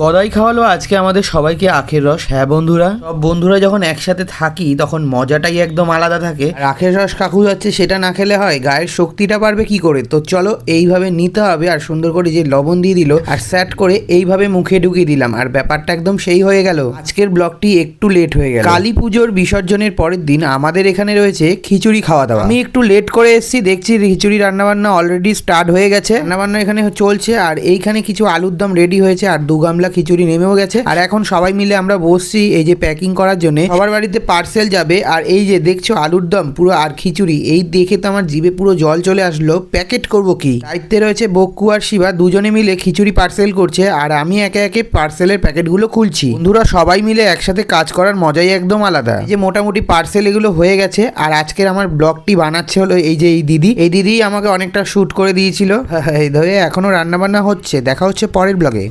গদাই খাওয়ালো আজকে আমাদের সবাইকে আখের রস। হ্যাঁ বন্ধুরা, সব বন্ধুরা যখন একসাথে থাকি, তখন মজাটাই একদম আলাদা থাকে। আখের রস কাকু যাচ্ছে, সেটা না খেলে হয়। গায়ের শক্তিটা পারবে কি করে? তো চলো এইভাবে নিতে হবে আর সুন্দর করে যে লবণ দিয়ে দিল আর স্যাট করে এইভাবে মুখে ঢুকিয়ে দিলাম। আর ব্যাপারটা একদম সেই হয়ে গেল। আজকের ব্লগটি একটু লেট হয়ে গেল। কালী পুজোর বিসর্জনের পরের দিন আমাদের এখানে রয়েছে খিচুড়ি খাওয়া দাওয়া। আমি একটু লেট করে এসেছি, দেখছি খিচুড়ি রান্নাবান্না অলরেডি স্টার্ট হয়ে গেছে। রান্নাবান্না এখানে চলছে আর এইখানে কিছু আলুর দম রেডি হয়েছে আর দু গামলা খিচুড়ি নেমেও গেছে। আর এখন সবাই মিলে আমরা বসছি এই যে প্যাকিং করার জন্য। সবার বাড়িতে পার্সেল যাবে। আর এই যে দেখছ আলুর দম, পুরো আর খিচুড়ি। এই দেখে তো আমার জিভে পুরো জল চলে আসলো। প্যাকেট করব কি? দায়িত্বে রয়েছে বক্কু আর শিবা। দুজনে মিলে খিচুড়ি পার্সেল করছে। আর আমি একে একে পার্সেলের প্যাকেটগুলো খুলছি। বন্ধুরা সবাই মিলে একসাথে কাজ করার মজাই একদম আলাদা। এই যে মোটামুটি পার্সেল এগুলো হয়ে গেছে। আর আজকের আমার ব্লগটি বানাচ্ছে হলো এই যে এই দিদি। এই দিদি আমাকে অনেকটা শুট করে দিয়েছিল। এখনও রান্না বান্না হচ্ছে। দেখা হচ্ছে পরের ব্লগে।